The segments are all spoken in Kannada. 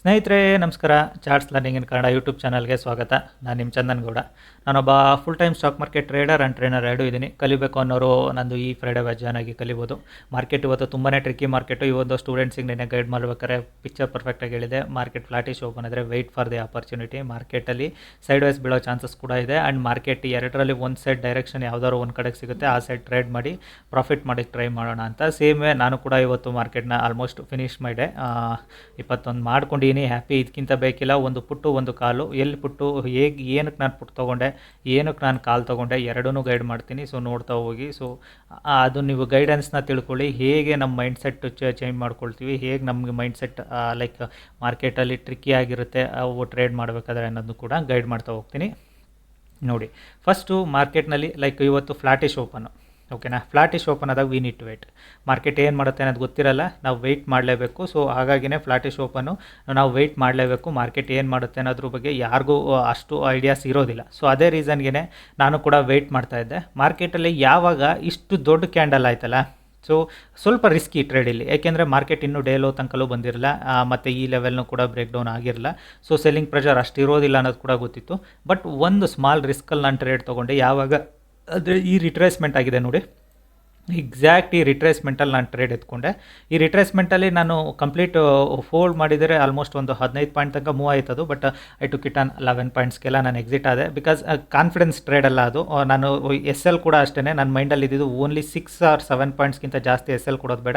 ಸ್ನೇಹಿತರೆ, ನಮಸ್ಕಾರ. Charts learning in Kannada YouTube ಚಾನಲ್ಗೆ ಸ್ವಾಗತ. ನಾನು ನಿಮ್ಮ ಚಂದನ್ ಗೌಡ. ನಾನೊಬ್ಬ full time stock market trader and trainer ಎರಡೂ ಇದ್ದೀನಿ ಕಲಿಬೇಕು ಅನ್ನೋರು ನಂದು ಈ ಫ್ರೈಡೆ ಜಾಯ್ನ್ ಆಗಿ ಕಲಿಬೋದು. ಮಾರ್ಕೆಟ್ ಇವತ್ತು ತುಂಬಾ ಟ್ರಿಕ್ಕಿ ಮಾರ್ಕೆಟು ಇವತ್ತು ಸ್ಟೂಡೆಂಟ್ಸಿಗೆ ನಿನ್ನೆ ಗೈಡ್ ಮಾಡಬೇಕಾದ್ರೆ ಪಿಕ್ಚರ್ ಪರ್ಫೆಕ್ಟಾಗಿ ಹೇಳಿದೆ. ಮಾರ್ಕೆಟ್ ಫ್ಲಾಟಿಶ್ ಓಪನ್ ಆದರೆ ವೆಯ್ಟ್ ಫಾರ್ ದಿ ಆಪರ್ಚುನಿಟಿ ಮಾರ್ಕೆಟಲ್ಲಿ ಸೈಡ್ ವೈಸ್ ಬೀಳೋ ಚಾನ್ಸಸ್ ಕೂಡ ಇದೆ. ಆ್ಯಂಡ್ ಮಾರ್ಕೆಟ್ ಎರಡರಲ್ಲಿ ಒಂದು ಸೈಡ್ ಡೈರೆಕ್ಷನ್ ಯಾವ್ದಾದ್ರು ಒಂದು ಕಡೆಗೆ ಸಿಗುತ್ತೆ, ಆ ಸೈಡ್ ಟ್ರೇಡ್ ಮಾಡಿ ಪ್ರಾಫಿಟ್ ಮಾಡಿ ಟ್ರೈ ಮಾಡೋಣ ಅಂತ. ಸೇಮ್ ನಾನು ಕೂಡ ಇವತ್ತು ಮಾರ್ಕೆಟ್ನ ಆಲ್ಮೋಸ್ಟ್ ಫಿನಿಶ್ ಮಾಡಿದೆ. ಇಪ್ಪತ್ತೊಂದು ಮಾಡ್ಕೊಂಡಿದ್ದೀನಿ ಹ್ಯಾಪಿ ಇದಕ್ಕಿಂತ ಬೇಕಿಲ್ಲ. ಒಂದು ಪುಟ್ಟು, ಒಂದು ಕಾಲು. ಎಲ್ಲಿ ಪುಟ್ಟು, ಹೇಗೆ, ಏನಕ್ಕೆ ನಾನು ಪುಟ್ಟು ತೊಗೊಂಡೆ, ಏನಕ್ಕೆ ನಾನು ಕಾಲು ತೊಗೊಂಡೆ ಎರಡೂ ಗೈಡ್ ಮಾಡ್ತೀನಿ. ಸೊ ನೋಡ್ತಾ ಹೋಗಿ. ಸೊ ಅದು ನೀವು ಗೈಡೆನ್ಸ್ನ ತಿಳ್ಕೊಳ್ಳಿ. ಹೇಗೆ ನಮ್ಮ ಮೈಂಡ್ ಸೆಟ್ ಚೇಂಜ್ ಮಾಡ್ಕೊಳ್ತೀವಿ? ಹೇಗೆ ನಮಗೆ ಮೈಂಡ್ ಸೆಟ್ ಲೈಕ್ ಮಾರ್ಕೆಟಲ್ಲಿ ಟ್ರಿಕ್ಕಿ ಆಗಿರುತ್ತೆ ಅವು ಟ್ರೇಡ್ ಮಾಡಬೇಕಾದ್ರೆ ಅನ್ನೋದು ಕೂಡ ಗೈಡ್ ಮಾಡ್ತಾ ಹೋಗ್ತೀನಿ. ನೋಡಿ ಫಸ್ಟು ಮಾರ್ಕೆಟ್ನಲ್ಲಿ ಲೈಕ್ ಇವತ್ತು ಫ್ಲಾಟಿಶ್ ಓಪನು ಓಕೆನಾ? ಫ್ಲಾಟಿಶ್ ಓಪನ್ ಆದಾಗ ವಿ ನೀಟ್ ವೇಟ್ ಮಾರ್ಕೆಟ್ ಏನು ಮಾಡುತ್ತೆ ಅನ್ನೋದು ಗೊತ್ತಿರಲ್ಲ, ನಾವು ವೆಯ್ಟ್ ಮಾಡಲೇಬೇಕು. ಸೊ ಹಾಗಾಗಿನೇ ಫ್ಲಾಟಿಶ್ ಓಪನು ನಾವು ವೆಯ್ಟ್ ಮಾಡಲೇಬೇಕು. ಮಾರ್ಕೆಟ್ ಏನು ಮಾಡುತ್ತೆ ಅನ್ನೋದ್ರ ಬಗ್ಗೆ ಯಾರಿಗೂ ಅಷ್ಟು ಐಡಿಯಾಸ್ ಇರೋದಿಲ್ಲ. ಸೊ ಅದೇ ರೀಸನ್ಗೆ ನಾನು ಕೂಡ ವೆಯ್ಟ್ ಮಾಡ್ತಾ ಇದ್ದೆ. ಮಾರ್ಕೆಟಲ್ಲಿ ಯಾವಾಗ ಇಷ್ಟು ದೊಡ್ಡ ಕ್ಯಾಂಡಲ್ ಆಯ್ತಲ್ಲ? ಸೊ ಸ್ವಲ್ಪ ರಿಸ್ಕಿ ಟ್ರೇಡ್ ಇಲ್ಲಿ. ಏಕೆಂದರೆ ಮಾರ್ಕೆಟ್ ಇನ್ನೂ ಡೇಲೋ ತನಕಲೂ ಬಂದಿರಲ್ಲ. ಮತ್ತು ಈ ಲೆವೆಲ್ನೂ ಕೂಡ ಬ್ರೇಕ್ ಡೌನ್ ಆಗಿರಲ್ಲ. ಸೊ ಸೆಲ್ಲಿಂಗ್ ಪ್ರೆಷರ್ ಅಷ್ಟು ಇರೋದಿಲ್ಲ ಅನ್ನೋದು ಕೂಡ ಗೊತ್ತಿತ್ತು. ಬಟ್ ಒಂದು ಸ್ಮಾಲ್ ರಿಸ್ಕಲ್ಲಿ ನಾನು ಟ್ರೇಡ್ ತೊಗೊಂಡೆ. ಯಾವಾಗ? ಅಂದರೆ ಈ ರಿಟ್ರೇಸ್ಮೆಂಟ್ ಆಗಿದೆ ನೋಡಿ. ಎಕ್ಸಾಕ್ಟ್ ಈ ರಿಟ್ರೇಸ್ಮೆಂಟಲ್ಲಿ ನಾನು ಟ್ರೇಡ್ ಎತ್ಕೊಂಡೆ. ಈ ರಿಟ್ರೇಸ್ಮೆಂಟಲ್ಲಿ ನಾನು ಕಂಪ್ಲೀಟ್ ಫೋಲ್ಡ್ ಮಾಡಿದರೆ ಆಲ್ಮೋಸ್ಟ್ ಒಂದು ಹದಿನೈದು ಪಾಯಿಂಟ್ ತನಕ move ಆಯ್ತದು but I took it on eleven ಪಾಯಿಂಟ್ಸ್ಗೆಲ್ಲ ನಾನು ಎಕ್ಸಿಟ್ ಆದೆ. ಬಿಕಾಸ್ ಕಾನ್ಫಿಡೆನ್ಸ್ ಟ್ರೇಡ್ ಅಲ್ಲ ಅದು. ನಾನು ಎಸ್ ಎಲ್ ಕೂಡ ಅಷ್ಟೇ ನನ್ನ ಮೈಂಡಲ್ಲಿ ಇದ್ದಿದ್ದು ಓನ್ಲಿ ಸಿಕ್ಸ್ ಆರ್ ಸೆವೆನ್ ಪಾಯಿಂಟ್ಸ್ಗಿಂತ ಜಾಸ್ತಿ ಎಸ್ ಎಲ್ ಕೊಡೋದು ಬೇಡ.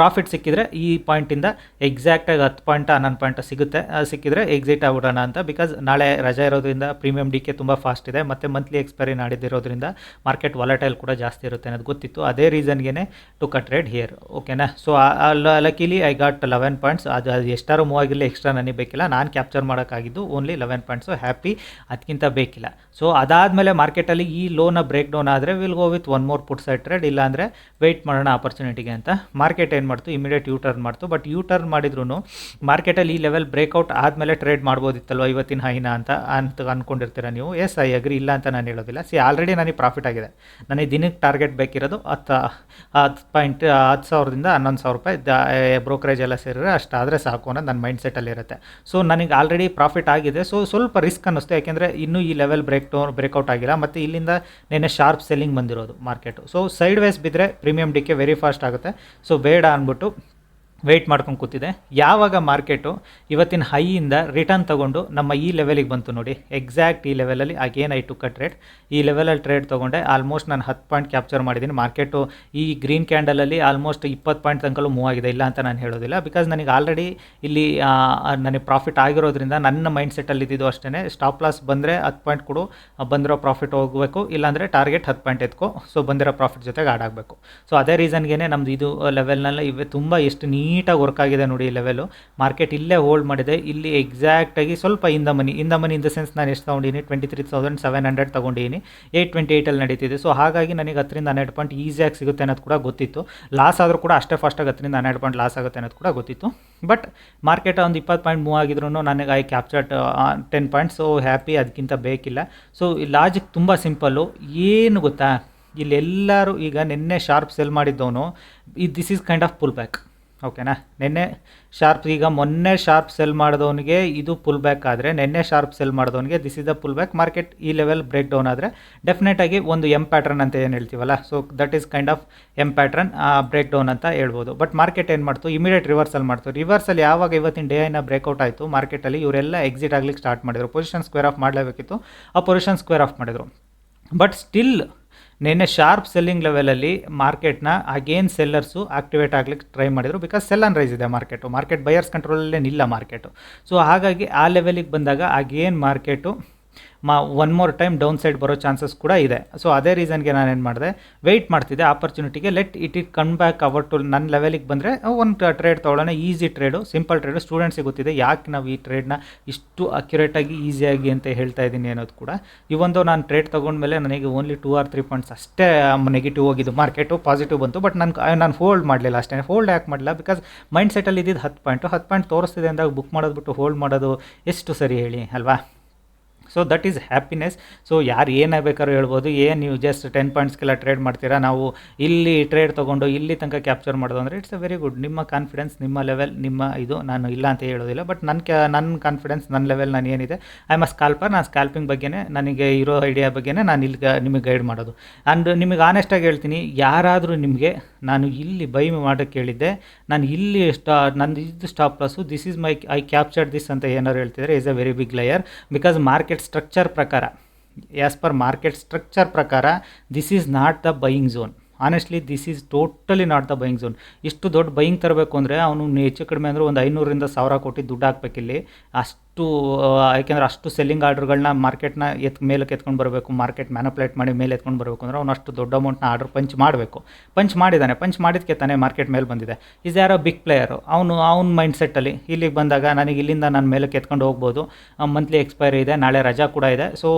ಪ್ರಾಫಿಟ್ ಸಿಕ್ಕಿದ್ರೆ ಈ ಪಾಯಿಂಟಿಂದ ಎಕ್ಸಾಕ್ಟಾಗಿ ಹತ್ತು ಪಾಯಿಂಟ್ ಹನ್ನೊಂದು ಪಾಯಿಂಟ್ ಸಿಗುತ್ತೆ. ಸಿಕ್ಕಿದ್ರೆ ಎಕ್ಸಿಟ್ ಆಗ್ಬಿಡೋಣ ಅಂತ ಬಿಕಾಸ್ ನಾಳೆ ರಜಾ ಇರೋದ್ರಿಂದ ಪ್ರೀಮಿಯಂ ಡಿ ಕೆ ತುಂಬ ಫಾಸ್ಟ್ ಇದೆ. ಮತ್ತು ಮಂತ್ಲಿ ಎಕ್ಸ್ಪೈರಿ ನಾಡಿದ್ದಿರೋದ್ರಿಂದ ಮಾರ್ಕೆಟ್ ವಾಲಟೈಲ್ ಕೂಡ ಜಾಸ್ತಿ ಇರುತ್ತೆ ಅನ್ನೋದು ಗೊತ್ತಿತ್ತು. ಅದೇ ರೀಸನ್ಗೆ ಟು ಕಟ್ ರೇಟ್ ಹಿಯರ್ ಓಕೆನಾ so luckily I got eleven points ಅದು ಅದು ಎಷ್ಟಾರು ಮೂವ್ ಆಗಿಲ್ಲ ಎಕ್ಸ್ಟ್ರಾ ನನಗೆ ಬೇಕಿಲ್ಲ. ನಾನು ಕ್ಯಾಪ್ಚರ್ ಮಾಡೋಕ್ಕಾಗಿದ್ದು ಓನ್ಲಿ ಲೆವೆನ್ ಪಾಯಿಂಟ್ಸು ಹ್ಯಾಪಿ ಅದಕ್ಕಿಂತ ಬೇಕಿಲ್ಲ. ಸೊ ಅದಾದಮೇಲೆ ಮಾರ್ಕೆಟಲ್ಲಿ ಈ ಲೋನ ಬ್ರೇಕ್ ಡೌನ್ ಆದರೆ will go with one more put side trade ಇಲ್ಲಾಂದರೆ ವೆಯ್ಟ್ ಮಾಡೋಣ ಆಪರ್ಚುನಿಟಿಗೆ ಅಂತ. ಮಾರ್ಕೆಟ್ ಏನು ಮಾಡ್ತು ಇಮಿಡಿಯೇಟ್ ಯೂ ಟರ್ನ್ ಮಾಡ್ತು. ಬಟ್ ಯೂ ಟರ್ನ್ ಮಾಡಿದ್ರು ಮಾರ್ಕೆಟಲ್ಲಿ ಈ ಲೆವೆಲ್ ಬ್ರೇಕ್ಔಟ್ ಆದಮೇಲೆ ಟ್ರೇಡ್ ಮಾಡ್ಬೋದಿತ್ತಲ್ವ ಇವತ್ತಿನ ಹೈನ ಅಂತ ಅಂತ ಅಂದ್ಕೊಂಡಿರ್ತೀರ ನೀವು? ಎಸ್ ಐ ಅಗ್ರಿ ಇಲ್ಲ ಅಂತ ನಾನು ಹೇಳೋದಿಲ್ಲ. ಸಿ ಆಲ್ರೆಡಿ ನನಗೆ ಪ್ರಾಫಿಟ್ ಆಗಿದೆ. ನನಗೆ ದಿನಕ್ಕೆ ಟಾರ್ಗೆಟ್ ಬೇಕಿರೋದು ಹತ್ತು ಹತ್ತು ಪಾಯಿಂಟ್ ಹತ್ತು ಸಾವಿರದಿಂದ ಹನ್ನೊಂದು ಸಾವಿರ ರೂಪಾಯಿ ದ ಬ್ರೋಕರೇಜ್ ಎಲ್ಲ ಸೇರಿದ್ರೆ ಅಷ್ಟಾದರೆ ಸಾಕು ಅನ್ನೋದು ನನ್ನ ಮೈಂಡ್ ಸೆಟ್ಟಲ್ಲಿ ಇರುತ್ತೆ. ಸೊ ನನಗೆ ಆಲ್ರೆಡಿ ಪ್ರಾಫಿಟ್ ಆಗಿದೆ. ಸೊ ಸ್ವಲ್ಪ ರಿಸ್ಕ್ ಅನ್ನಿಸ್ತು. ಯಾಕೆಂದರೆ ಇನ್ನೂ ಈ ಲೆವೆಲ್ ಬ್ರೇಕ್ ಡೌನ್ ಬ್ರೇಕ್ಔಟ್ ಆಗಿಲ್ಲ. ಮತ್ತು ಇಲ್ಲಿಂದ ನೆನೆ ಶಾರ್ಪ್ ಸೆಲ್ಲಿಂಗ್ ಬಂದಿರೋದು ಮಾರ್ಕೆಟು ಸೊ ಸೈಡ್ ವೈಸ್ ಬಿದ್ದರೆ ಪ್ರೀಮಿಯಂ ಡಿಕೆ ವೆರಿ ಫಾಸ್ಟ್ ಆಗುತ್ತೆ. ಸೊ ಬೇಡ. ಅಂದ್ಬಿಟ್ಟು ವೆಯ್ಟ್ ಮಾಡ್ಕೊಂಡು ಕೂತಿದೆ. ಯಾವಾಗ ಮಾರ್ಕೆಟು ಇವತ್ತಿನ ಹೈಯಿಂದ ರಿಟರ್ನ್ ತೊಗೊಂಡು ನಮ್ಮ ಈ ಲೆವೆಲಿಗೆ ಬಂತು ನೋಡಿ. ಎಕ್ಸಾಕ್ಟ್ ಈ ಲೆವೆಲಲ್ಲಿ again I to cut rate ಈ ಲೆವೆಲಲ್ಲಿ ಟ್ರೇಡ್ ತೊಗೊಂಡೆ. ಆಲ್ಮೋಸ್ಟ್ ನಾನು ಹತ್ತು ಪಾಯಿಂಟ್ ಕ್ಯಾಪ್ಚರ್ ಮಾಡಿದ್ದೀನಿ. ಮಾರ್ಕೆಟು ಈ ಗ್ರೀನ್ ಕ್ಯಾಂಡಲಲ್ಲಿ ಆಲ್ಮೋಸ್ಟ್ ಇಪ್ಪತ್ತು ಪಾಯಿಂಟ್ ತನಕಲೂ ಮೂವ್ ಆಗಿದೆ. ಇಲ್ಲ ಅಂತ ನಾನು ಹೇಳೋದಿಲ್ಲ. ಬಿಕಾಸ್ ನನಗೆ ಆಲ್ರೆಡಿ ಇಲ್ಲಿ ನನಗೆ ಪ್ರಾಫಿಟ್ ಆಗಿರೋದ್ರಿಂದ ನನ್ನ ಮೈಂಡ್ ಸೆಟ್ಟಲ್ಲಿ ಇದ್ದಿದ್ದು ಅಷ್ಟೇ ಸ್ಟಾಪ್ ಲಾಸ್ ಬಂದರೆ ಹತ್ತು ಪಾಯಿಂಟ್ ಕೊಡು. ಬಂದಿರೋ ಪ್ರಾಫಿಟ್ ಹೋಗಬೇಕು. ಇಲ್ಲಾಂದರೆ ಟಾರ್ಗೆಟ್ ಹತ್ತು ಪಾಯಿಂಟ್ ಎತ್ಕೋ. ಸೊ ಬಂದಿರೋ ಪ್ರಾಫಿಟ್ ಜೊತೆಗೆ ಆಡಾಗಬೇಕು ಸೊ ಅದೇ ರೀಸನ್ಗೆ ನಮ್ದು ಇದು ಲೆವೆಲ್ನಲ್ಲಿ ಇವೆ. ತುಂಬ ಎಷ್ಟು ನೀಟಾಗಿ ವರ್ಕ್ ಆಗಿದೆ ನೋಡಿ ಈ ಲೆವೆಲು ಮಾರ್ಕೆಟ್ ಇಲ್ಲೇ ಹೋಲ್ಡ್ ಮಾಡಿದೆ. ಇಲ್ಲಿ ಎಕ್ಸಾಕ್ಟಾಗಿ ಸ್ವಲ್ಪ ಇಂದ ಮನಿ ಇಂದ ಮನಿ ಇನ್ ದ ಸೆನ್ಸ್ ನಾನು ಎಷ್ಟು ತೊಗೊಂಡಿನಿ? Twenty three thousand seven hundred ತೊಗೊಂಡಿನಿ. ಏಯ್ಟ್ ಟ್ವೆಂಟಿ ಏಯ್ಟಲ್ಲಿ ನಡೀತಿದೆ. ಸೊ ಹಾಗಾಗಿ ನನಗೆ ಹತ್ತರಿಂದ ಹನ್ನೆರಡು ಪಾಯಿಂಟ್ ಈಸಿಯಾಗಿ ಸಿಗುತ್ತೆ ಅನ್ನೋದು ಕೂಡ ಗೊತ್ತಿತ್ತು. ಲಾಸ್ ಆದರೂ ಕೂಡ ಅಷ್ಟೇ ಫಾಸ್ಟಾಗಿ ಹತ್ತರಿಂದ ಹನ್ನೆರಡು ಪಾಯಿಂಟ್ ಲಾಸ್ ಆಗುತ್ತೆ ಅನ್ನೋದು ಕೂಡ ಗೊತ್ತಿತ್ತು. ಬಟ್ ಮಾರ್ಕೆಟ್ ಒಂದು ಇಪ್ಪತ್ತು ಪಾಯಿಂಟ್ ಮೂವ್ ಆಗಿದ್ರು ನನಗೆ I capture ten point so happy ಅದಕ್ಕಿಂತ ಬೇಕಿಲ್ಲ. ಸೊ ಲಾಜಿಕ್ ತುಂಬ ಸಿಂಪಲ್ಲು ಏನು ಗೊತ್ತಾ? ಇಲ್ಲೆಲ್ಲರೂ ಈಗ ನಿನ್ನೆ ಶಾರ್ಪ್ ಸೆಲ್ ಮಾಡಿದ್ದವನು. ಈ this is kind of pull back ಓಕೆನಾ? ನಿನ್ನೆ ಶಾರ್ಪ್ ಈಗ ಮೊನ್ನೆ ಶಾರ್ಪ್ ಸೆಲ್ ಮಾಡಿದವನಿಗೆ ಇದು ಪುಲ್ ಬ್ಯಾಕ್ ಆದರೆ, ನಿನ್ನೆ sharp sell ಮಾಡಿದವನಿಗೆ this is the pull back market ಈ ಲೆವೆಲ್ ಬ್ರೇಕ್ ಡೌನ್ ಆದರೆ ಡೆಫಿನೆಟಾಗಿ ಒಂದು ಎಂ ಪ್ಯಾಟ್ರನ್ ಅಂತ ಏನು ಹೇಳ್ತೀವಲ್ಲ? So that is kind of M pattern break down ಅಂತ ಹೇಳ್ಬೋದು. ಬಟ್ ಮಾರ್ಕೆಟ್ ಏನು ಮಾಡ್ತು? ಇಮಿಡಿಯೇಟ್ ರಿವರ್ಸಲ್ ಮಾಡ್ತು. ರಿವರ್ಸಲ್ ಯಾವಾಗ ಇವತ್ತಿನ ಡೇ ಐನ ಬ್ರೇಕ್ಔಟ್ ಆಯಿತು? ಮಾರ್ಕೆಟಲ್ಲಿ ಇವರೆಲ್ಲ ಎಕ್ಸಿಟ್ ಆಗ್ಲಿಕ್ಕೆ ಸ್ಟಾರ್ಟ್ ಮಾಡಿದರು. ಪೊಸಿಷನ್ ಸ್ಕ್ವೇರ್ ಆಫ್ ಮಾಡಲೇಬೇಕಿತ್ತು. ಆ ಪೊಸಿಷನ್ ಸ್ಕ್ವೇರ್ ಆಫ್ ಮಾಡಿದರು. ಬಟ್ ಸ್ಟಿಲ್ ನಿನ್ನೆ ಶಾರ್ಪ್ ಸೆಲ್ಲಿಂಗ್ ಲೆವೆಲಲ್ಲಿ ಮಾರ್ಕೆಟ್ನ ಅಗೇನ್ ಸೆಲ್ಲರ್ಸು ಆಕ್ಟಿವೇಟ್ ಆಗಲಿಕ್ಕೆ ಟ್ರೈ ಮಾಡಿದರು ಬಿಕಾಸ್ ಸೆಲ್ ಆನ್ ರೈಸ್ ಇದೆ ಮಾರ್ಕೆಟು ಮಾರ್ಕೆಟ್ ಬಯರ್ಸ್ ಕಂಟ್ರೋಲಲ್ಲೇ ನಿಲ್ಲ ಮಾರ್ಕೆಟು ಸೊ ಹಾಗಾಗಿ ಆ ಲೆವೆಲಿಗೆ ಬಂದಾಗ ಅಗೇನ್ ಮಾರ್ಕೆಟು ಮಾ one more time down side ಬರೋ ಚಾನ್ಸಸ್ ಕೂಡ ಇದೆ. ಸೊ ಅದೇ ರೀಸನ್ಗೆ ನಾನು ಏನು ಮಾಡಿದೆ ವೆಯ್ಟ್ ಮಾಡ್ತಿದ್ದೆ ಆಪರ್ಚುನಿಟಿಗೆ let it it come back our to ನನ್ನ ಲೆವೆಲಿಗೆ ಬಂದರೆ ಒಂದು ಟ್ರೇಡ್ ತೊಗೊಳ್ಳೋಣ ಈಸಿ ಟ್ರೇಡು ಸಿಂಪಲ್ ಟ್ರೇಡು ಸ್ಟೂಡೆಂಟ್ಸಿಗೆ ಗೊತ್ತಿದೆ ಯಾಕೆ ನಾವು ಈ ಟ್ರೇಡ್ನ ಇಷ್ಟು ಅಕ್ಯುರೇಟಾಗಿ ಈಸಿಯಾಗಿ ಅಂತ ಹೇಳ್ತಾ ಇದ್ದೀನಿ ಅನ್ನೋದು ಕೂಡ. ಇವೊಂದು ನಾನು ಟ್ರೇಡ್ ತೊಗೊಂಡ್ಮೇಲೆ ನನಗೆ only two or three points ಅಷ್ಟೇ ನೆಗೆಟಿವ್ ಹೋಗಿದ್ದು. ಮಾರ್ಕೆಟು ಪಾಸಿಟಿವ್ ಬಂತು ಬಟ್ ನಾನು ನಾನು ಹೋಲ್ಡ್ ಮಾಡಲಿಲ್ಲ ಅಷ್ಟೇ. ಹೋಲ್ಡ್ ಯಾಕೆ ಮಾಡಲಿಲ್ಲ? ಬಿಕಾಸ್ ಮೈಂಡ್ ಸೆಟಲ್ಲಿ ಇದ್ದಿದ್ದು ಹತ್ತು ಪಾಯಿಂಟು ಹತ್ತು ಪಾಯಿಂಟ್ ತೋರಿಸ್ತಿದೆ ಅಂದಾಗ ಬುಕ್ ಮಾಡೋದು ಬಿಟ್ಟು ಹೋಲ್ಡ್ ಮಾಡೋದು ಎಷ್ಟು ಸರಿ ಹೇಳಿ, ಅಲ್ವಾ? So that is happiness so ಯಾರು ಏನೇ ಬೇಕಾದ್ರೂ ಹೇಳ್ಬೋದು. ಏನು ನೀವು ಜಸ್ಟ್ ಟೆನ್ ಪಾಯಿಂಟ್ಸ್ಗೆಲ್ಲ ಟ್ರೇಡ್ ಮಾಡ್ತೀರಾ? ನಾವು ಇಲ್ಲಿ ಟ್ರೇಡ್ ತೊಗೊಂಡು ಇಲ್ಲಿ ತನಕ ಕ್ಯಾಪ್ಚರ್ ಮಾಡೋದು ಅಂದರೆ ಇಟ್ಸ್ ಅ ವೆರಿ ಗುಡ್ ನಿಮ್ಮ ಕಾನ್ಫಿಡೆನ್ಸ್ ನಿಮ್ಮ ಲೆವೆಲ್ ನಿಮ್ಮ ಇದು ನಾನು ಇಲ್ಲ ಅಂತ ಹೇಳೋದಿಲ್ಲ. ಬಟ್ ನನ್ನ ಕ್ಯಾ ನನ್ನ ಕಾನ್ಫಿಡೆನ್ಸ್ ನನ್ನ ಲೆವೆಲ್ ನಾನು ಏನಿದೆ ಐ ಆಮ್ ಅ ಸ್ಕಾಲ್ಪರ್ ನಾನು ಸ್ಕಾಲ್ಪಿಂಗ್ ಬಗ್ಗೆನೇ, ನನಗೆ ಇರೋ ಐಡಿಯಾ ಬಗ್ಗೆನೇ ನಾನು ಇಲ್ಲಿ ನಿಮಗೆ ಗೈಡ್ ಮಾಡೋದು. ಆ್ಯಂಡ್ ನಿಮಗೆ ಆನೆಸ್ಟಾಗಿ ಹೇಳ್ತೀನಿ, ಯಾರಾದರೂ ನಿಮಗೆ ನಾನು ಇಲ್ಲಿ ಬೈ ಮಾಡೋಕ್ಕೆ ಹೇಳಿದ್ದೆ ನಾನು ಇಲ್ಲಿ ಸ್ಟಾ ನಂದು ಇದು stop loss this is my I capture this ಅಂತ ಏನಾದ್ರು ಹೇಳ್ತಿದ್ರೆ is a very big layer because market structure ಪ್ರಕಾರ ಆ್ಯಸ್ ಪರ್ ಮಾರ್ಕೆಟ್ ಸ್ಟ್ರಕ್ಚರ್ ಪ್ರಕಾರ this is not the buying zone honestly this is totally not the buying zone ಇಷ್ಟು ದೊಡ್ಡ ಬೈಯಿಂಗ್ ತರಬೇಕು ಅಂದರೆ, ಅವನು ಹೆಚ್ಚು ಕಡಿಮೆ ಅಂದರೆ ಒಂದು ಐನೂರಿಂದ ಸಾವಿರ ಕೋಟಿ ದುಡ್ಡು ಹಾಕ್ಬೇಕಿಲ್ಲಿ. ಅಷ್ಟು ಆ, ಯಾಕೆಂದ್ರೆ ಅಷ್ಟು ಸೆಲ್ಲಿಂಗ್ ಆರ್ಡ್ರ್ಗಳನ್ನ ಮಾರ್ಕೆಟ್ನ ಎತ್ ಮೇಲಕ್ಕೆ ಎತ್ಕೊಂಡು ಬರಬೇಕು ಮಾರ್ಕೆಟ್ ಮ್ಯಾನುಪ್ಲೇಟ್ ಮಾಡಿ ಮೇಲೆ ಎತ್ಕೊಂಡು ಬರಬೇಕು ಅಂದರೆ ಅವನು ಅಷ್ಟು ದೊಡ್ಡ ಅಮೌಂಟ್ನ ಆರ್ಡರ್ ಪಂಚ್ ಮಾಡಬೇಕು. ಪಂಚ್ ಮಾಡಿದ್ದಾನೆ ಪಂಚ್ ಮಾಡಿದಕ್ಕೆ ತಾನೇ ಮಾರ್ಕೆಟ್ ಮೇಲೆ ಬಂದಿದೆ. ಈಸ್ ಯಾರೋ ಬಿಗ್ ಪ್ಲೇಯರು ಅವನು ಅವ್ನ ಮೈಂಡ್ ಸೆಟ್ಟಲ್ಲಿ ಇಲ್ಲಿಗೆ ಬಂದಾಗ ನನಗೆ ಇಲ್ಲಿಂದ ನಾನು ಮೇಲಕ್ಕೆ ಎತ್ಕೊಂಡು ಹೋಗ್ಬೋದು. ಮಂತ್ಲಿ ಎಕ್ಸ್ಪೈರಿ ಇದೆ ನಾಳೆ ರಜಾ ಕೂಡ ಇದೆ. ಸೊ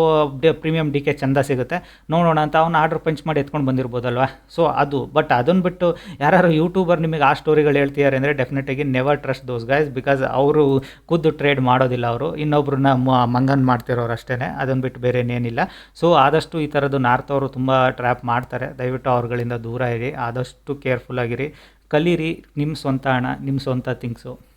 ಪ್ರೀಮಿಯಂ ಡಿ ಕೆ ಚಂದ ಸಿಗುತ್ತೆ. ನೋಡೋಣ ಅಂತ ಅವ್ನು ಆರ್ಡರ್ ಪಂಚ್ ಮಾಡಿ ಎತ್ಕೊಂಡು ಬಂದಿರ್ಬೋದಲ್ವ? ಸೊ ಅದು. ಬಟ್ ಅದನ್ನು ಬಿಟ್ಟು ಯಾರು ಯೂಟ್ಯೂಬರ್ ನಿಮಗೆ ಆ ಸ್ಟೋರಿಗಳು ಹೇಳ್ತಿದ್ದಾರೆ ಅಂದರೆ ಡೆಫಿನೆಟಾಗಿ never trust those guys because ಅವರು ಖುದ್ದು ಟ್ರೇಡ್ ಮಾಡೋದಿಲ್ಲ. ಅವರು. ಇನ್ನೊಬ್ರನ್ನ ಮ- ಮಂಗನ್ ಮಾಡ್ತಿರೋರು ಅಷ್ಟೇ ಅದನ್ನು ಬಿಟ್ಟು ಬೇರೆ ಏನೇನಿಲ್ಲ ಸೊ ಆದಷ್ಟು ಈ ಥರದ್ದು ನಾರ್ತ್ ಅವರು ತುಂಬ ಟ್ರ್ಯಾಪ್ ಮಾಡ್ತಾರೆ. ದಯವಿಟ್ಟು ಅವ್ರಗಳಿಂದ ದೂರ ಇರಿ. ಆದಷ್ಟು ಕೇರ್ಫುಲ್ ಆಗಿರಿ. ಕಲೀರಿ. ನಿಮ್ಮ ಸ್ವಂತ ಹಣ ನಿಮ್ಮ ಸ್ವಂತ ಥಿಂಗ್ಸು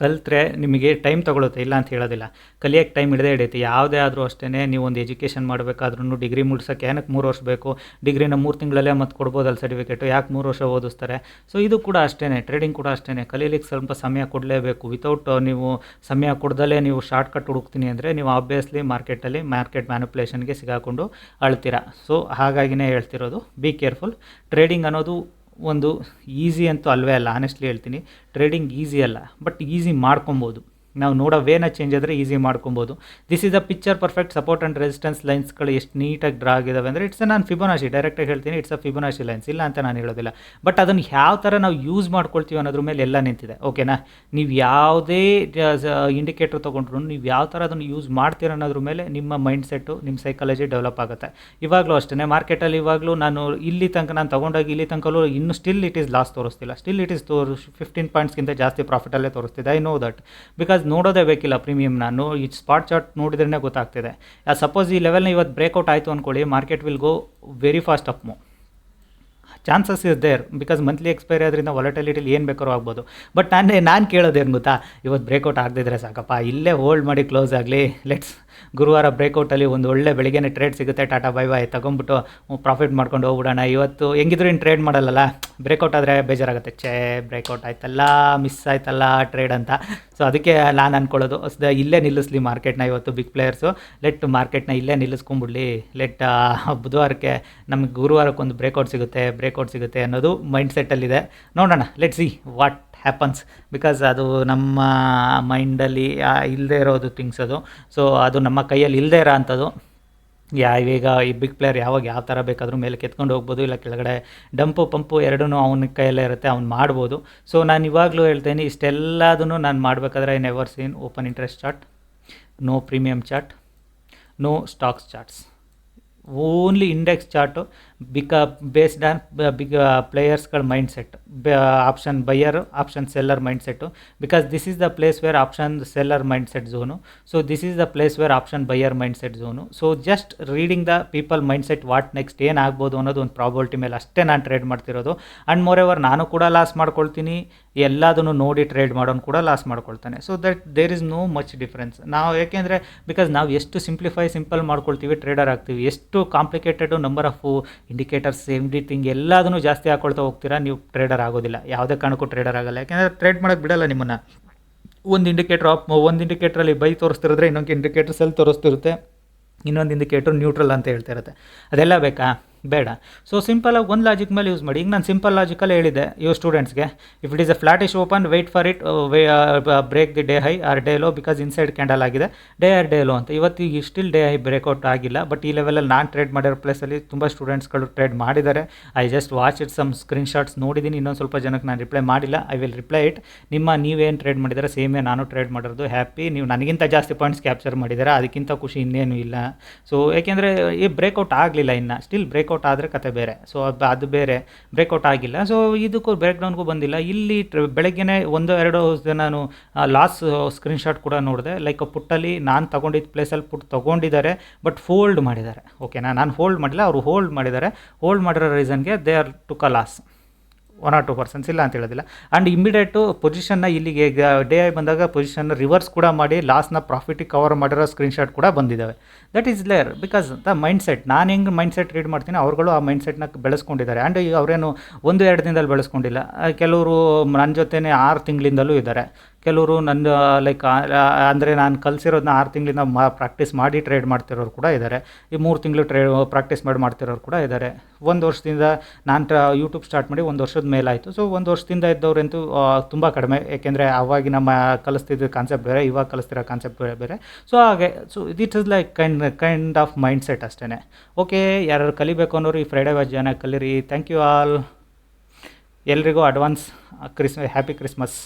ಕಲ್ತ್ರೆ ನಿಮಗೆ ಟೈಮ್ ತೊಗೊಳುತ್ತೆ, ಇಲ್ಲ ಅಂತ ಹೇಳೋದಿಲ್ಲ. ಕಲಿಯೋಕ್ಕೆ ಟೈಮ್ ಹಿಡದೇ ಹಿಡಿಯುತ್ತೆ ಯಾವುದೇ ಆದರೂ ಅಷ್ಟೇ ನೀವು ಒಂದು ಎಜುಕೇಷನ್ ಮಾಡಬೇಕಾದ್ರೂ ಡಿಗ್ರಿ ಮುಡ್ಸೋಕ್ಕೆ ಏನಕ್ಕೆ ಮೂರು ವರ್ಷ ಬೇಕು? ಡಿಗ್ರಿನ ಮೂರು ತಿಂಗಳಲ್ಲೇ ಮತ್ತೆ ಕೊಡ್ಬೋದಲ್ಲ ಸರ್ಟಿಫಿಕೇಟು ಯಾಕೆ ಮೂರು ವರ್ಷ ಓದಿಸ್ತಾರೆ? ಸೊ ಇದು ಕೂಡ ಅಷ್ಟೇ ಟ್ರೇಡಿಂಗ್ ಕೂಡ ಅಷ್ಟೇ ಕಲೀಲಿಕ್ಕೆ ಸ್ವಲ್ಪ ಸಮಯ ಕೊಡಲೇಬೇಕು. ವಿತೌಟ್ ನೀವು ಸಮಯ ಕೊಡ್ದಲೇ ನೀವು ಶಾರ್ಟ್ ಕಟ್ ಹುಡುಕ್ತೀನಿ ಅಂದರೆ ನೀವು ಆಬ್ವಿಯಸ್ಲಿ ಮಾರ್ಕೆಟಲ್ಲಿ ಮಾರ್ಕೆಟ್ ಮ್ಯಾನುಪ್ಯುಲೇಷನ್ಗೆ ಸಿಗಾಕೊಂಡು ಅಳ್ತೀರಾ. ಸೊ ಹಾಗಾಗಿನೇ ಹೇಳ್ತಿರೋದು ಬಿ ಕೇರ್ಫುಲ್ ಟ್ರೇಡಿಂಗ್ ಅನ್ನೋದು ಒಂದು ಈಸಿ ಅಂತೂ ಅಲ್ವೇ ಅಲ್ಲ. ಆನೆಸ್ಟ್ಲಿ ಹೇಳ್ತೀನಿ. ಟ್ರೇಡಿಂಗ್ ಈಸಿ ಅಲ್ಲ. ಬಟ್ ಈಸಿ ಮಾಡ್ಕೊಬೋದು. ನಾವು ನೋಡೋ ವೇನ ಚೇಂಜ್ ಆದರೆ ಈಸಿ ಮಾಡ್ಕೊಬೋದು. This is a picture perfect support and resistance ಲೈನ್ಸ್ಗಳು ಎಷ್ಟು ನೀಟಾಗಿ ಡ್ರಾ ಆಗಿದ್ದಾವೆ ಅಂದರೆ ಇಟ್ಸ್ ನಾನು ಫಿಬೋನಾಶಿ ಡೈರೆಕ್ಟಾಗಿ ಹೇಳ್ತೀನಿ ಇಟ್ಸ್ ಅ ಫಿಬೋನಾಶಿ ಲೈನ್ಸ್ ಇಲ್ಲ ಅಂತ ನಾನು ಹೇಳೋದಿಲ್ಲ. ಬಟ್ ಅದನ್ನು ಯಾವ ಥರ ನಾವು ಯೂಸ್ ಮಾಡ್ಕೊಳ್ತೀವಿ ಅನ್ನೋದ್ರ ಮೇಲೆ ಎಲ್ಲ ನಿಂತಿದೆ. ಓಕೆನಾ ನೀವು ಯಾವುದೇ ಇಂಡಿಕೇಟರ್ ತೊಗೊಂಡ್ರು ನೀವು ಯಾವ ಥರ ಅದನ್ನು ಯೂಸ್ ಮಾಡ್ತೀರ ಅನ್ನೋದ್ರ ಮೇಲೆ ನಿಮ್ಮ ಮೈಂಡ್ ಸೆಟ್ಟು ನಿಮ್ಮ ಸೈಕಾಲಜಿ ಡೆವಲಪ್ ಆಗುತ್ತೆ. ಇವಾಗಲೂ ಅಷ್ಟೇ ಮಾರ್ಕೆಟಲ್ಲಿ ಇವಾಗಲೂ ನಾನು ಇಲ್ಲಿ ತನಕ ನಾನು ತೊಗೊಂಡೋಗಿ ಇಲ್ಲಿ ತನಕಲೂ ಇನ್ನೂ ಸ್ಟಿಲ್ ಇಟ್ ಈಸ್ ಲಾಸ್ ತೋರಿಸ್ತಿಲ್ಲ. ಸ್ಟಿಲ್ ಇಟ್ ಈಸ್ ತೋರಿಸ್ ಫಿಫ್ಟೀನ್ ಪಾಯಿಂಟ್ಸ್ಗಿಂತ ಜಾಸ್ತಿ ಪ್ರಾಫಿಟಲ್ಲೇ ತೋರಿಸ್ತಿದೆ. ಐ ನೋ ದಟ್ ಬಿಕಾಸ್ ನೋಡೋದೇ ಬೇಕಿಲ್ಲ ಪ್ರೀಮಿಯಂ ನಾನು. ಈ ಸ್ಪಾಟ್ ಚಾರ್ಟ್ ನೋಡಿದ್ರೇ ಗೊತ್ತಾಗ್ತಿದೆ. ಸಪೋಸ್ ಈ ಲೆವೆಲ್ನ ಇವತ್ತು ಬ್ರೇಕ್ಔಟ್ ಆಯಿತು ಅಂದ್ಕೊಳ್ಳಿ market will go very fast up more chances is there because monthly expiry ಆದ್ರಿಂದ ವಾಲಟಿಲಿಟಿಲಿ ಏನು ಬೇಕಾದ್ರೂ ಆಗ್ಬೋದು. ಬಟ್ ನಾನೇ, ನಾನು ಕೇಳೋದೇನು ಗೊತ್ತಾ? ಇವತ್ತು ಬ್ರೇಕೌಟ್ ಆಗದಿದ್ರೆ ಸಾಕಪ್ಪ, ಇಲ್ಲೇ ಹೋಲ್ಡ್ ಮಾಡಿ ಕ್ಲೋಸ್ ಆಗಲಿ ಲೆಟ್ಸ್ ಗುರುವಾರ ಬ್ರೇಕೌಟಲ್ಲಿ ಒಂದು ಒಳ್ಳೆ ಬೆಳಿಗ್ಗೆ ಟ್ರೇಡ್ ಸಿಗುತ್ತೆ, ಟಾಟಾ ಬೈ ಬೈ ತಗೊಂಬಿಟ್ಟು ಪ್ರಾಫಿಟ್ ಮಾಡ್ಕೊಂಡು ಹೋಗ್ಬಿಡೋಣ. ಇವತ್ತು ಹೆಂಗಿದ್ರು ಇನ್ನು ಟ್ರೇಡ್ ಮಾಡಲ್ಲಲ್ಲ? ಬ್ರೇಕೌಟ್ ಆದರೆ ಬೇಜಾರಾಗುತ್ತೆ. ಛೇ ಬ್ರೇಕೌಟ್ ಆಯ್ತಲ್ಲ ಮಿಸ್ ಆಯ್ತಲ್ಲ ಟ್ರೇಡ್ ಅಂತ. ಸೊ ಅದಕ್ಕೆ ನಾನು ಅಂದ್ಕೊಳ್ಳೋದು ಇಲ್ಲೇ ನಿಲ್ಲಿಸ್ಲಿ ಮಾರ್ಕೆಟ್ನ ಇವತ್ತು ಬಿಗ್ ಪ್ಲೇಯರ್ಸು ಲೆಟ್ ಮಾರ್ಕೆಟ್ನ ಇಲ್ಲೇ ನಿಲ್ಲಿಸ್ಕೊಂಬಿಡ್ಲಿ ಲೆಟ್ ಬುಧವಾರಕ್ಕೆ ನಮಗೆ ಗುರುವಾರಕ್ಕೊಂದು ಬ್ರೇಕೌಟ್ ಸಿಗುತ್ತೆ ಬ್ರೇಕೌಟ್ ಸಿಗುತ್ತೆ ಅನ್ನೋದು ಮೈಂಡ್ ಸೆಟ್ಟಲ್ಲಿದೆ ನೋಡೋಣ let see what happens because ಅದು ನಮ್ಮ ಮೈಂಡಲ್ಲಿ ಇಲ್ಲದೆ ಇರೋದು ಥಿಂಗ್ಸ್ ಅದು. ಸೊ ಅದು ನಮ್ಮ ಕೈಯಲ್ಲಿ ಇಲ್ಲದೆ ಇರೋ ಅಂಥದ್ದು. ಯಾ ಈಗ ಈ ಬಿಗ್ ಪ್ಲೇಯರ್ ಯಾವಾಗ ಯಾವ ಥರ ಬೇಕಾದರೂ ಮೇಲೆ ಕೆತ್ಕೊಂಡು ಹೋಗ್ಬೋದು, ಇಲ್ಲ ಕೆಳಗಡೆ ಡಂಪು ಪಂಪು ಎರಡೂ ಅವನ ಕೈಯಲ್ಲೇ ಇರುತ್ತೆ, ಅವ್ನು ಮಾಡ್ಬೋದು. ಸೊ ನಾನು ಇವಾಗಲೂ ಹೇಳ್ತೇನೆ, ಇಷ್ಟೆಲ್ಲದನ್ನು ನಾನು ಮಾಡಬೇಕಾದ್ರೆ I never seen open interest chart no premium chart no stocks charts only index chart ಬಿಕ based on big ಪ್ಲೇಯರ್ಸ್ಗಳ mind set option buyer option seller mind set because this is the place where option seller mind set zone so this is the place where option buyer mind set zone so just reading the people mind set what next ಏನಾಗ್ಬೋದು ಅನ್ನೋದು ಒಂದು ಪ್ರಾಬಲ್ಟಿ ಮೇಲೆ ಅಷ್ಟೇ ನಾನು ಟ್ರೇಡ್ ಮಾಡ್ತಿರೋದು. ಆ್ಯಂಡ್ ಮೋರ್ ಎವರ್ ನಾನು ಕೂಡ ಲಾಸ್ ಮಾಡ್ಕೊಳ್ತೀನಿ. ಎಲ್ಲದನ್ನು ನೋಡಿ ಟ್ರೇಡ್ ಮಾಡೋನು ಕೂಡ loss ಮಾಡ್ಕೊಳ್ತಾನೆ. So that there is no much difference ನಾವು ಏಕೆಂದರೆ ಬಿಕಾಸ್ ನಾವು ಎಷ್ಟು ಸಿಂಪ್ಲಿಫೈ ಸಿಂಪಲ್ ಮಾಡ್ಕೊಳ್ತೀವಿ ಟ್ರೇಡರ್ ಆಗ್ತೀವಿ. ಎಷ್ಟು complicated number of indicators everything ಎಲ್ಲದನ್ನು ಜಾಸ್ತಿ ಹಾಕೊಳ್ತಾ ಹೋಗ್ತೀರಾ, ನೀವು ಟ್ರೇಡರ್ ಆಗೋದಿಲ್ಲ. ಯಾವುದೇ ಕಾರಣಕ್ಕೂ ಟ್ರೇಡರ್ ಆಗಲ್ಲ. ಯಾಕೆಂದರೆ ಟ್ರೇಡ್ ಮಾಡೋಕ್ಕೆ ಬಿಡಲ್ಲ ನಿಮ್ಮನ್ನು. ಒಂದು ಇಂಡಿಕೇಟ್ರ್ ಆಫ್ ಒಂದು ಇಂಡಿಕೇಟ್ರಲ್ಲಿ ಬೈ ತೋರಿಸ್ತಿರಿದ್ರೆ ಇನ್ನೊಂದು ಇಂಡಿಕೇಟರ್ ಸೆಲ್ ತೋರಿಸ್ತಿರುತ್ತೆ. ಇನ್ನೊಂದು ಇಂಡಿಕೇಟ್ರ್ ನ್ಯೂಟ್ರಲ್ ಅಂತ ಹೇಳ್ತಿರುತ್ತೆ ಅದೆಲ್ಲ ಬೇಕಾ? ಬೇಡ. ಸೊ ಸಿಂಪಲಾಗಿ ಒಂದು ಲಾಜಿಕ್ ಮೇಲೆ ಯೂಸ್ ಮಾಡಿ. ಈಗ ನಾನು ಸಿಂಪಲ್ ಲಾಜಿಕಲ್ಲಿ ಹೇಳಿದೆ ಇವ್ ಸ್ಟೂಡೆಂಟ್ಸ್ಗೆ if it is a flattish open wait for it break the day high or day low because inside candle ಆಗಿದೆ. ಡೇ ಆರ್ ಡೇ ಲೋ ಅಂತ. ಇವತ್ತು ಈಗ ಸ್ಟಿಲ್ ಡೇ ಹೈ ಬ್ರೇಕ್ಔಟ್ ಆಗಿಲ್ಲ. ಬಟ್ ಈ ಲೆವೆಲಲ್ಲಿ ನಾನು ಟ್ರೇಡ್ ಮಾಡಿರೋ ಪ್ಲೇಸಲ್ಲಿ ತುಂಬ ಸ್ಟೂಡೆಂಟ್ಸ್ಗಳು ಟ್ರೇಡ್ ಮಾಡಿದ್ದಾರೆ. I just watch it some screen shots ನೋಡಿದ್ದೀನಿ ಇನ್ನೊಂದು ಸ್ವಲ್ಪ ಜನಕ್ಕೆ ನಾನು ರಿಪ್ಲೈ ಮಾಡಿಲ್ಲ. ಐ ವಿಲ್ ರಿಪ್ಲೈ ಇಟ್ ನಿಮ್ಮ ನೀವೇನು ಟ್ರೇಡ್ ಮಾಡಿದರೆ ಸೇಮೇ ನಾನು ಟ್ರೇಡ್ ಮಾಡಿರೋದು. ಹ್ಯಾಪಿ ನೀವು ನನಗಿಂತ ಜಾಸ್ತಿ ಪಾಯಿಂಟ್ಸ್ ಕ್ಯಾಪ್ಚರ್ ಮಾಡಿದ್ದಾರೆ? ಅದಕ್ಕಿಂತ ಖುಷಿ ಇನ್ನೇನು ಇಲ್ಲ. ಸೊ ಏಕೆಂದರೆ ಈ ಬ್ರೇಕ್ಔಟ್ ಆಗಲಿಲ್ಲ ಇನ್ನು. ಸ್ಟಿಲ್ ಬ್ರೇಕ್ಔಟ್ ಬ್ರೇಕ್ಔಟ್ ಆದರೆ ಕತೆ ಬೇರೆ. ಸೊ ಅದು ಬೇರೆ. ಬ್ರೇಕ್ಔಟ್ ಆಗಿಲ್ಲ. ಸೊ ಇದಕ್ಕೂ ಬ್ರೇಕ್ ಡೌನ್ಗೂ ಬಂದಿಲ್ಲ. ಇಲ್ಲಿ ಟ್ರ ಬೆಳಗ್ಗೆನೇ ಒಂದು, ಎರಡು ನಾನು ಲಾಸ್ ಸ್ಕ್ರೀನ್ಶಾಟ್ ಕೂಡ ನೋಡಿದೆ. ಲೈಕ್ ಪುಟ್ಟಲ್ಲಿ ನಾನು ತೊಗೊಂಡಿದ್ದ ಪ್ಲೇಸಲ್ಲಿ ಪುಟ್ ತೊಗೊಂಡಿದ್ದಾರೆ ಬಟ್ ಫೋಲ್ಡ್ ಮಾಡಿದ್ದಾರೆ. ಓಕೆನಾ ನಾನು ಹೋಲ್ಡ್ ಮಾಡಿಲ್ಲ. ಅವರು ಹೋಲ್ಡ್ ಮಾಡಿದ್ದಾರೆ. ಹೋಲ್ಡ್ ಮಾಡಿರೋ ರೀಸನ್ಗೆ they are ಟುಕ loss one or two percents ಇಲ್ಲ ಅಂತ ಹೇಳೋದಿಲ್ಲ. ಆ್ಯಂಡ್ ಇಮಿಡಿಯೇಟು ಪೊಸಿಷನ್ನ ಇಲ್ಲಿಗೆ ಡೇ ಬಂದಾಗ ಪೊಸಿಷನ್ನ ರಿವರ್ಸ್ ಕೂಡ ಮಾಡಿ ಲಾಸ್ನ ಪ್ರಾಫಿಟಿಗೆ ಕವರ್ ಮಾಡಿರೋ ಸ್ಕ್ರೀನ್ಶಾಟ್ ಕೂಡ ಬಂದಿದ್ದಾವೆ that is layer because the mind set ನಾನು ಹೆಂಗೆ ಮೈಂಡ್ ಸೆಟ್ ರೀಡ್ ಮಾಡ್ತೀನಿ, ಅವರುಗಳು ಆ ಮೈಂಡ್ ಸೆಟ್ನ ಬೆಳೆಸ್ಕೊಂಡಿದ್ದಾರೆ. ಆ್ಯಂಡ್ ಅವರೇನು ಒಂದು ಎರಡು ದಿನದಲ್ಲಿ ಬೆಳೆಸ್ಕೊಂಡಿಲ್ಲ. ಕೆಲವರು ನನ್ನ ಜೊತೆನೇ ಆರು ತಿಂಗಳಿಂದಲೂ ಇದ್ದಾರೆ. ಕೆಲವರು ನನ್ನ ಲೈಕ್ ಅಂದರೆ ನಾನು ಕಲಿಸಿರೋದನ್ನ ಆರು ತಿಂಗಳಿಂದ ಮಾ ಪ್ರಾಕ್ಟೀಸ್ ಮಾಡಿ ಟ್ರೇಡ್ ಮಾಡ್ತಿರೋರು ಕೂಡ ಇದ್ದಾರೆ ಈ ಮೂರು ತಿಂಗಳು ಟ್ರೇ ಪ್ರಾಕ್ಟೀಸ್ ಮಾಡಿ ಮಾಡ್ತಿರೋರು ಕೂಡ ಇದ್ದಾರೆ ಒಂದು ವರ್ಷದಿಂದ ನಾನು ಟ್ರ ಯೂಟ್ಯೂಬ್ ಸ್ಟಾರ್ಟ್ ಮಾಡಿ ಒಂದು ವರ್ಷದ ಮೇಲಾಯಿತು. ಸೊ ಒಂದು ವರ್ಷದಿಂದ ಇದ್ದವ್ರಂತೂ ತುಂಬ ಕಡಿಮೆ. ಏಕೆಂದರೆ ಅವಾಗ ನಮ್ಮ ಕಲಿಸ್ತಿದ್ದ ಕಾನ್ಸೆಪ್ಟ್ ಬೇರೆ, ಇವಾಗ ಕಲಿಸ್ತಿರೋ ಕಾನ್ಸೆಪ್ಟ್ ಬೇರೆ ಬೇರೆ. ಸೊ ಹಾಗೆ so it is like kind kind of mind set ಅಷ್ಟೇ ಓಕೆ ಯಾರು ಕಲಿಬೇಕು ಅನ್ನೋರು ಈ ಫ್ರೈಡೇ ಜನ ಕಲೀರಿ. ಥ್ಯಾಂಕ್ ಯು ಆಲ್ ಎಲ್ರಿಗೂ ಅಡ್ವಾನ್ಸ್ ಕ್ರಿಸ್ ಹ್ಯಾಪಿ ಕ್ರಿಸ್ಮಸ್